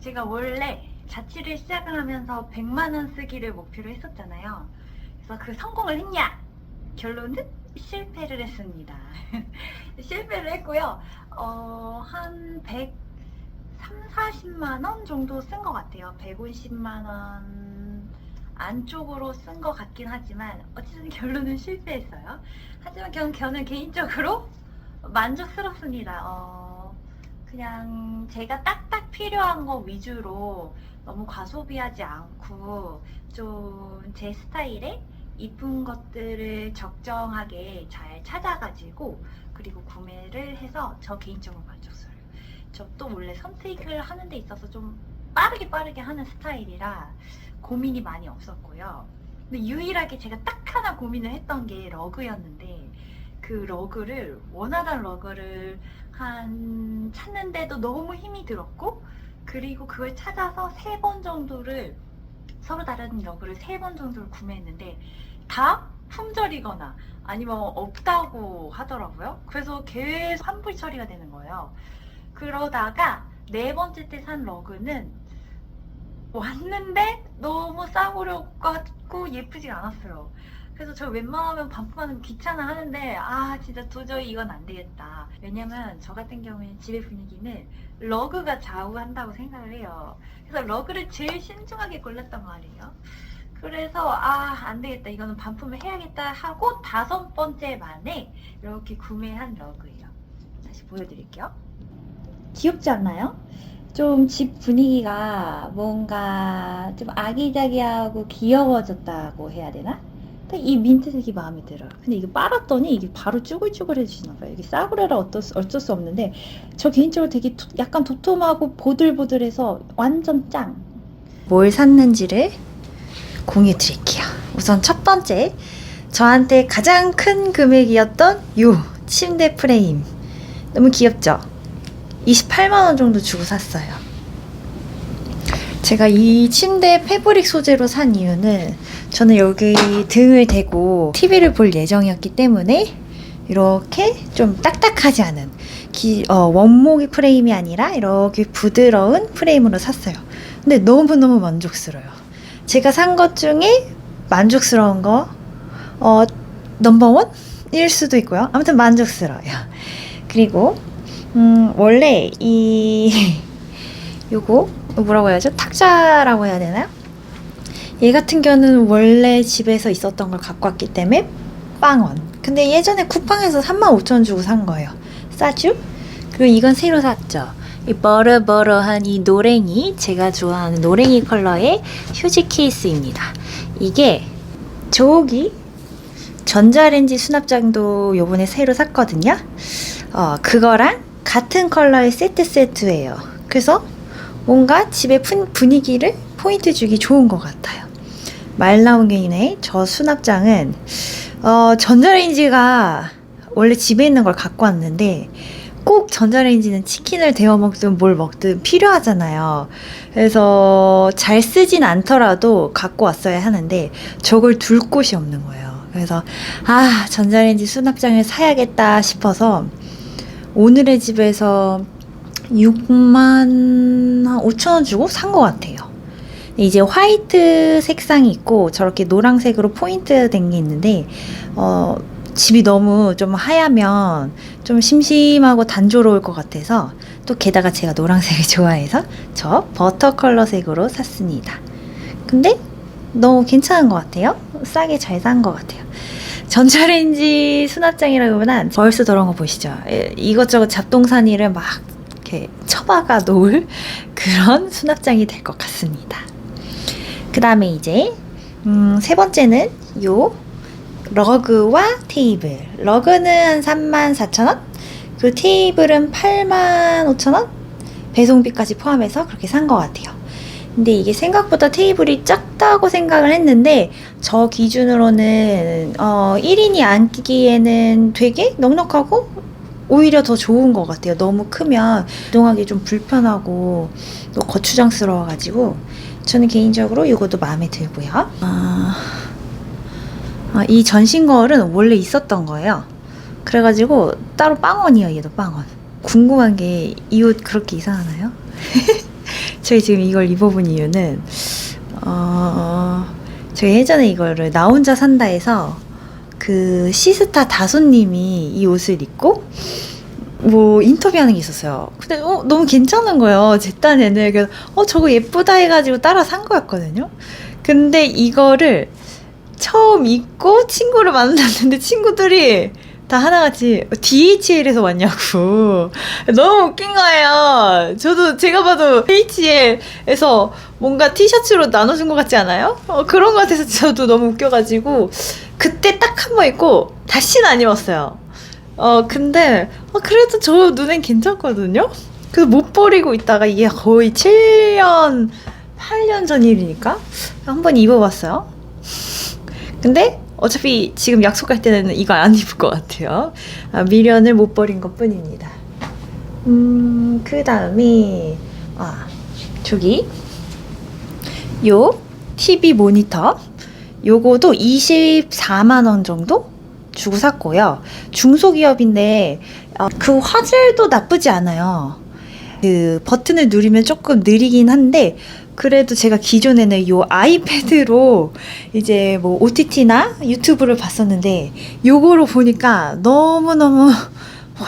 제가 원래 자취를 시작을 하면서 100만 원 쓰기를 목표로 했었잖아요. 그래서 그 성공을 했냐? 결론은 실패를 했습니다. 실패를 했고요. 어, 한 100, 3, 40만 원 정도 쓴 것 같아요. 150만 원 안쪽으로 쓴 것 같긴 하지만 어쨌든 결론은 실패했어요. 하지만 저는, 개인적으로 만족스럽습니다. 어, 그냥 제가 딱딱 필요한 거 위주로 너무 과소비하지 않고 좀 제 스타일에 이쁜 것들을 적정하게 잘 찾아가지고 그리고 구매를 해서 저 개인적으로 만족스러워요. 저 또 원래 선택을 하는 데 있어서 좀 빠르게 빠르게 하는 스타일이라 고민이 많이 없었고요. 근데 유일하게 제가 딱 하나 고민을 했던 게 러그였는데 그 러그를 원하던 러그를 한 찾는데도 너무 힘이 들었고 그리고 그걸 찾아서 세 번 정도를 서로 다른 러그를 세 번 정도를 구매했는데 다 품절이거나 아니면 없다고 하더라고요. 그래서 계속 환불 처리가 되는 거예요. 그러다가 네 번째 때 산 러그는 왔는데 너무 싸구려 같고 예쁘지 않았어요. 그래서 저 웬만하면 반품하는 거 귀찮아 하는데 아 진짜 도저히 이건 안 되겠다. 왜냐면 저 같은 경우에는 집의 분위기는 러그가 좌우한다고 생각을 해요. 그래서 러그를 제일 신중하게 골랐단 말이에요. 그래서 아 안 되겠다 이거는 반품을 해야겠다 하고 다섯 번째 만에 이렇게 구매한 러그예요. 다시 보여드릴게요. 귀엽지 않나요? 좀 집 분위기가 뭔가 좀 아기자기하고 귀여워졌다고 해야 되나? 이 민트색이 마음에 들어요. 근데 이거 빨았더니 이게 바로 쭈글쭈글해지나 봐요. 이게 싸구려라 어쩔 수, 어쩔 수 없는데 저 개인적으로 되게 토- 약간 도톰하고 보들보들해서 완전 짱. 뭘 샀는지를 공유 드릴게요. 우선 첫 번째 저한테 가장 큰 금액이었던 요 침대 프레임. 너무 귀엽죠? 28만 원 정도 주고 샀어요. 제가 이 침대 패브릭 소재로 산 이유는 저는 여기 등을 대고 TV를 볼 예정이었기 때문에 이렇게 좀 딱딱하지 않은 기, 어, 원목의 프레임이 아니라 이렇게 부드러운 프레임으로 샀어요. 근데 너무너무 만족스러워요. 제가 산 것 중에 만족스러운 거, 어, 넘버원? 일 수도 있고요. 아무튼 만족스러워요. 그리고, 음, 원래 이, 요거, 뭐라고 해야죠? 탁자라고 해야 되나요? 얘 같은 경우는 원래 집에서 있었던 걸 갖고 왔기 때문에 빵원. 근데 예전에 쿠팡에서 35,000원 주고 산 거예요. 싸죠? 그리고 이건 새로 샀죠. 이 버러버러한 이 노랭이 제가 좋아하는 노랭이 컬러의 휴지 케이스입니다. 이게 저기 전자레인지 수납장도 요번에 새로 샀거든요. 어, 그거랑 같은 컬러의 세트 세트예요. 그래서 뭔가 집의 분- 분위기를 포인트 주기 좋은 것 같아요. 말 나온 김에 저 수납장은 어, 전자레인지가 원래 집에 있는 걸 갖고 왔는데 꼭 전자레인지는 치킨을 데워 먹든 뭘 먹든 필요하잖아요. 그래서 잘 쓰진 않더라도 갖고 왔어야 하는데 저걸 둘 곳이 없는 거예요. 그래서 아 전자레인지 수납장을 사야겠다 싶어서 오늘의 집에서 6만 5천 원 주고 산 것 같아요. 이제 화이트 색상이 있고 저렇게 노란색으로 포인트 된 게 있는데 어, 집이 너무 좀 하얗면 좀 심심하고 단조로울 것 같아서 또 게다가 제가 노란색을 좋아해서 저 버터 컬러 색으로 샀습니다. 근데 너무 괜찮은 것 같아요. 싸게 잘 산 것 같아요. 전자레인지 수납장이라기보단 벌써 저런 거 보시죠. 예, 이것저것 잡동사니를 막 이렇게 처박아 놓을 그런 수납장이 될 것 같습니다. 그 다음에 이제 음, 세 번째는 요 러그와 테이블. 러그는 한 34,000원, 그 테이블은 85,000원, 배송비까지 포함해서 그렇게 산 것 같아요. 근데 이게 생각보다 테이블이 작다고 생각을 했는데 저 기준으로는 어, 1인이 앉기에는 되게 넉넉하고 오히려 더 좋은 것 같아요. 너무 크면 이동하기 좀 불편하고 또 거추장스러워가지고 저는 개인적으로 이것도 마음에 들고요. 아, 아, 이 전신 거울은 원래 있었던 거예요. 그래가지고 따로 빵원이에요. 얘도 빵원. 궁금한 게 이 옷 그렇게 이상하나요? 저희 지금 이걸 입어본 이유는 어 저희 예전에 이거를 나 혼자 산다에서 그 시스타 다솜님이 이 옷을 입고 뭐 인터뷰하는 게 있었어요. 근데 어 너무 괜찮은 거예요. 제 딴에는 그래서 어 저거 예쁘다 해가지고 따라 산 거였거든요. 근데 이거를 처음 입고 친구를 만났는데 친구들이 다 하나같이 DHL에서 왔냐고 너무 웃긴 거예요. 저도 제가 봐도 DHL에서 뭔가 티셔츠로 나눠준 것 같지 않아요? 어, 그런 것 같아서 저도 너무 웃겨가지고 그때 딱 한 번 입고 다시는 안 입었어요. 어 근데 어, 그래도 저 눈엔 괜찮거든요. 그래서 못 버리고 있다가 이게 거의 7년 8년 전 일이니까 한 번 입어봤어요. 근데 어차피 지금 약속할 때는 이거 안 입을 것 같아요. 아, 미련을 못 버린 것 뿐입니다. 음, 그 다음에, 아, 저기, 요 TV 모니터. 요거도 24만 원 정도 주고 샀고요. 중소기업인데, 어, 그 화질도 나쁘지 않아요. 그 버튼을 누르면 조금 느리긴 한데, 그래도 제가 기존에는 요 아이패드로 이제 뭐 OTT나 유튜브를 봤었는데 요거로 보니까 너무너무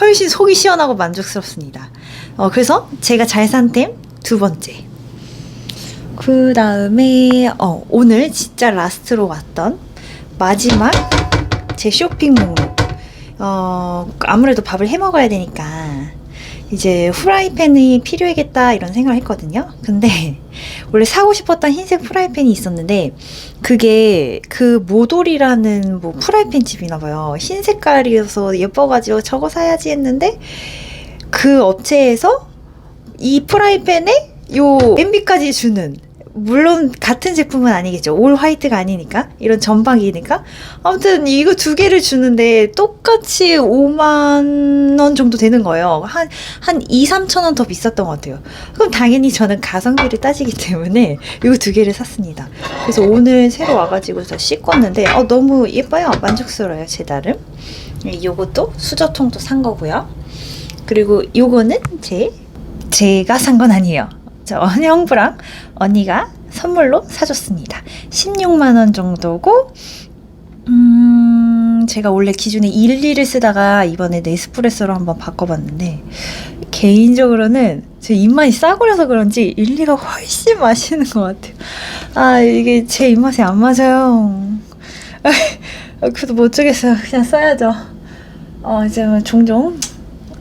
훨씬 속이 시원하고 만족스럽습니다. 어, 그래서 제가 잘 산 템 두 번째. 그 다음에 어, 오늘 진짜 라스트로 왔던 마지막 제 쇼핑 목록. 어, 아무래도 밥을 해 먹어야 되니까 이제 후라이팬이 필요하겠다 이런 생각을 했거든요. 근데 원래 사고 싶었던 흰색 프라이팬이 있었는데 그게 그 모돌이라는 뭐 프라이팬 집이나 봐요. 흰 색깔이어서 예뻐가지고 저거 사야지 했는데 그 업체에서 이 프라이팬에 요 MB까지 주는 물론 같은 제품은 아니겠죠. 올 화이트가 아니니까. 이런 전방이니까. 아무튼 이거 두 개를 주는데 똑같이 5만 원 정도 되는 거예요. 한, 한 2, 3천 원 더 비쌌던 것 같아요. 그럼 당연히 저는 가성비를 따지기 때문에 이거 두 개를 샀습니다. 그래서 오늘 새로 와가지고 저 씻었는데, 어, 너무 예뻐요. 만족스러워요. 제 나름. 네, 요것도 수저통도 산 거고요. 그리고 요거는 제, 제가 산 건 아니에요. 저 형부랑 언니가 선물로 사줬습니다. 16만 원 정도고 음, 제가 원래 기존에 12를 쓰다가 이번에 네스프레소로 한번 바꿔봤는데 개인적으로는 제 입맛이 싸구려서 그런지 12가 훨씬 맛있는 것 같아요. 아 이게 제 입맛에 안 맞아요. 그래도 못 주겠어요. 그냥 써야죠. 어 이제 뭐 종종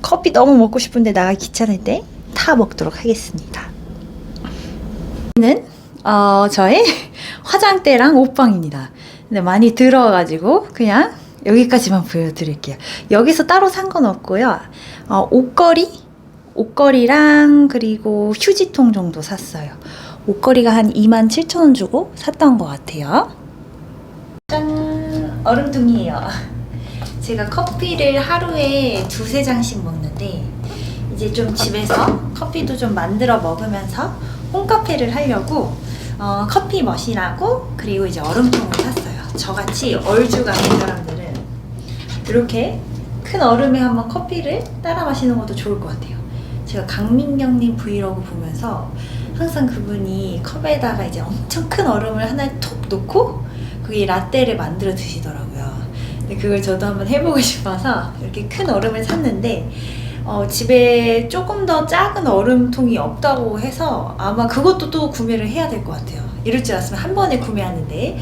커피 너무 먹고 싶은데 나가 귀찮을 때 타 먹도록 하겠습니다. 는 어, 저의 화장대랑 옷방입니다. 근데 많이 들어가지고 그냥 여기까지만 보여드릴게요. 여기서 따로 산 건 없고요. 어, 옷걸이, 옷걸이랑 그리고 휴지통 정도 샀어요. 옷걸이가 한 27,000원 주고 샀던 것 같아요. 짠! 얼음통이에요. 제가 커피를 하루에 두세 잔씩 먹는데 이제 좀 집에서 커피도 좀 만들어 먹으면서 홈카페를 하려고 어, 커피 머신하고 그리고 이제 얼음통을 샀어요. 저같이 된 사람들은 이렇게 큰 얼음에 한번 커피를 따라 마시는 것도 좋을 것 같아요. 제가 강민경님 브이로그 보면서 항상 그분이 컵에다가 이제 엄청 큰 얼음을 하나 톡 놓고 그게 라떼를 만들어 드시더라고요. 근데 그걸 저도 한번 해보고 싶어서 이렇게 큰 얼음을 샀는데 어, 집에 조금 더 작은 얼음통이 없다고 해서 아마 그것도 또 구매를 해야 될 것 같아요. 이럴 줄 알았으면 한 번에 구매하는데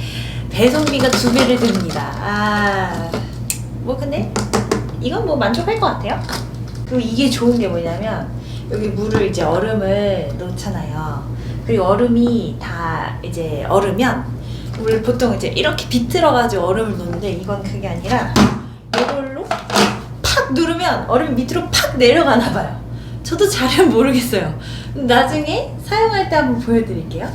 배송비가 두 배를 듭니다. 아, 뭐 근데 이건 뭐 만족할 것 같아요. 그리고 이게 좋은 게 뭐냐면 여기 물을 이제 얼음을 넣잖아요. 그리고 얼음이 다 이제 얼으면 우리 보통 이제 이렇게 비틀어가지고 얼음을 넣는데 이건 그게 아니라 팍 누르면 얼음이 밑으로 팍 내려가나 봐요. 저도 잘은 모르겠어요. 나중에 사용할 때 한번 보여드릴게요.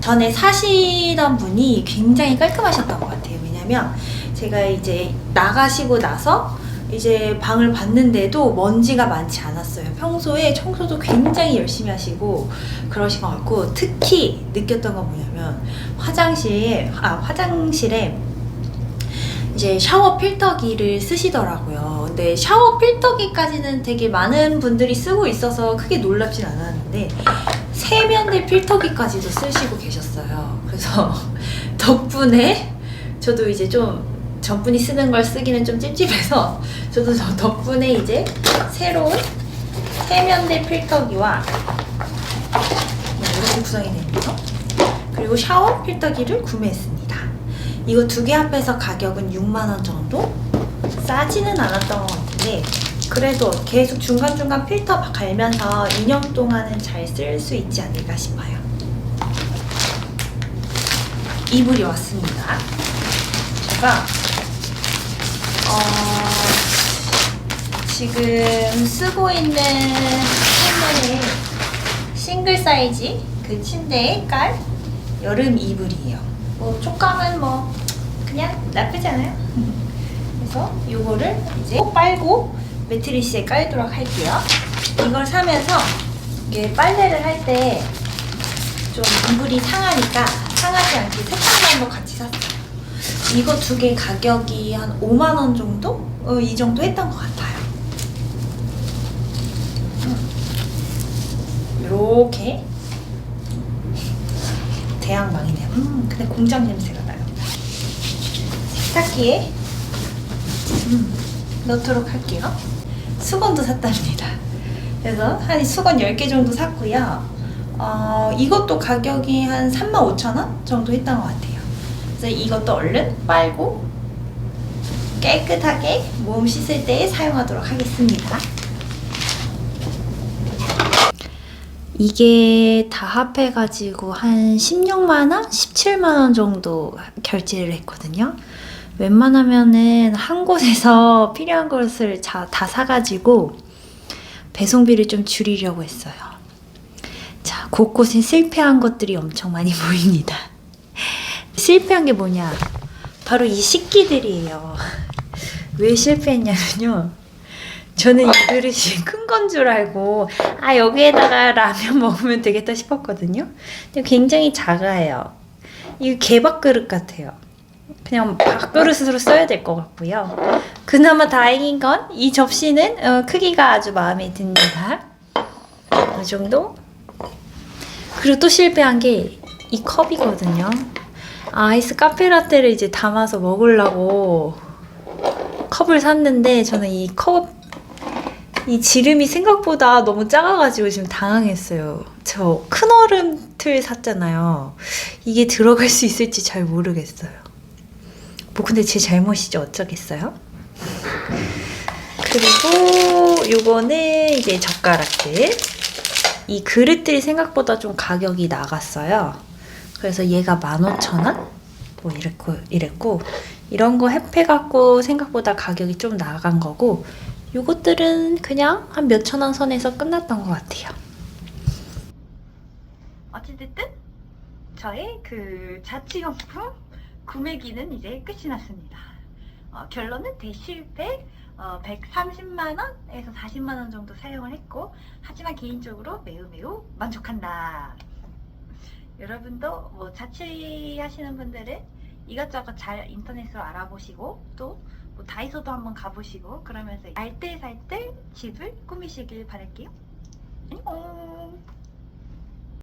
전에 사시던 분이 굉장히 깔끔하셨던 것 같아요. 왜냐면 제가 이제 나가시고 나서 이제 방을 봤는데도 먼지가 많지 않았어요. 평소에 청소도 굉장히 열심히 하시고 그러신 것 같고 특히 느꼈던 건 뭐냐면 화장실에 아 화장실에 이제 샤워 필터기를 쓰시더라고요. 근데 샤워 필터기까지는 되게 많은 분들이 쓰고 있어서 크게 놀랍진 않았는데 세 세면대 필터기까지도 쓰시고 계셨어요. 그래서 덕분에 저도 이제 좀 전분이 쓰는 걸 쓰기는 좀 찝찝해서 저도 저 덕분에 이제 새로운 세면대 필터기와 이렇게 구성이 됩니다. 그리고 샤워 필터기를 구매했습니다. 이거 두 개 합해서 가격은 6만원 정도? 싸지는 않았던 것 같은데 그래도 계속 중간중간 필터 갈면서 2년 동안은 잘 쓸 수 있지 않을까 싶어요. 이불이 왔습니다. 제가 어, 지금 쓰고 있는 침대는 싱글 사이즈 그 침대에 깔 여름 이불이에요. 뭐 촉감은 뭐 그냥 나쁘지 않아요. 그래서 이거를 이제 꼭 빨고 매트리스에 깔도록 할게요. 이걸 사면서 이게 빨래를 할 때좀 이불이 상하니까 상하지 않게 세탁만도 같이 샀어요. 이거 두 개 가격이 한 5만 원 정도? 어, 이 정도 했던 것 같아요. 이렇게 대양망이네요. 음, 근데 공장 냄새가 나요. 세탁기에 음, 넣도록 할게요. 수건도 샀답니다. 그래서 한 수건 10개 정도 샀고요. 어, 이것도 가격이 한 35,000원 정도 했던 것 같아요. 그래서 이것도 얼른 빨고 깨끗하게 몸 씻을 때 사용하도록 하겠습니다. 이게 다 합해가지고 한 16만원? 17만원 정도 결제를 했거든요. 웬만하면은 한 곳에서 필요한 것을 자- 다 사가지고 배송비를 좀 줄이려고 했어요. 자, 곳곳에 실패한 것들이 엄청 많이 보입니다. 실패한 게 뭐냐? 바로 이 식기들이에요. 왜 실패했냐면요. 저는 이 그릇이 큰 건 줄 알고 아 여기에다가 라면 먹으면 되겠다 싶었거든요. 근데 굉장히 작아요. 이거 개밥 그릇 같아요. 그냥 밥그릇으로 써야 될 것 같고요. 그나마 다행인 건 이 접시는 어, 크기가 아주 마음에 듭니다. 이 정도. 그리고 또 실패한 게 이 컵이거든요. 아이스 카페라떼를 이제 담아서 먹으려고 컵을 샀는데 저는 이 컵 이 지름이 생각보다 너무 작아가지고 지금 당황했어요. 저 큰 얼음 틀 샀잖아요. 이게 들어갈 수 있을지 잘 모르겠어요. 뭐 근데 제 잘못이죠. 어쩌겠어요? 그리고 요거는 이제 젓가락들. 이 그릇들이 생각보다 좀 가격이 나갔어요. 그래서 얘가 15,000원? 뭐 이랬고, 이랬고, 이런 거 합해갖고 생각보다 가격이 좀 나간 거고, 요것들은 그냥 한 몇천 원 선에서 끝났던 것 같아요. 어찌됐든, 저의 그 자취용품 구매기는 이제 끝이 났습니다. 어, 결론은 대실패 어, 130만원에서 40만원 정도 사용을 했고, 하지만 개인적으로 매우 매우 만족한다. 여러분도 뭐 자취하시는 분들은 이것저것 잘 인터넷으로 알아보시고 또 뭐 다이소도 한번 가보시고 그러면서 알뜰살뜰 집을 꾸미시길 바랄게요. 안녕.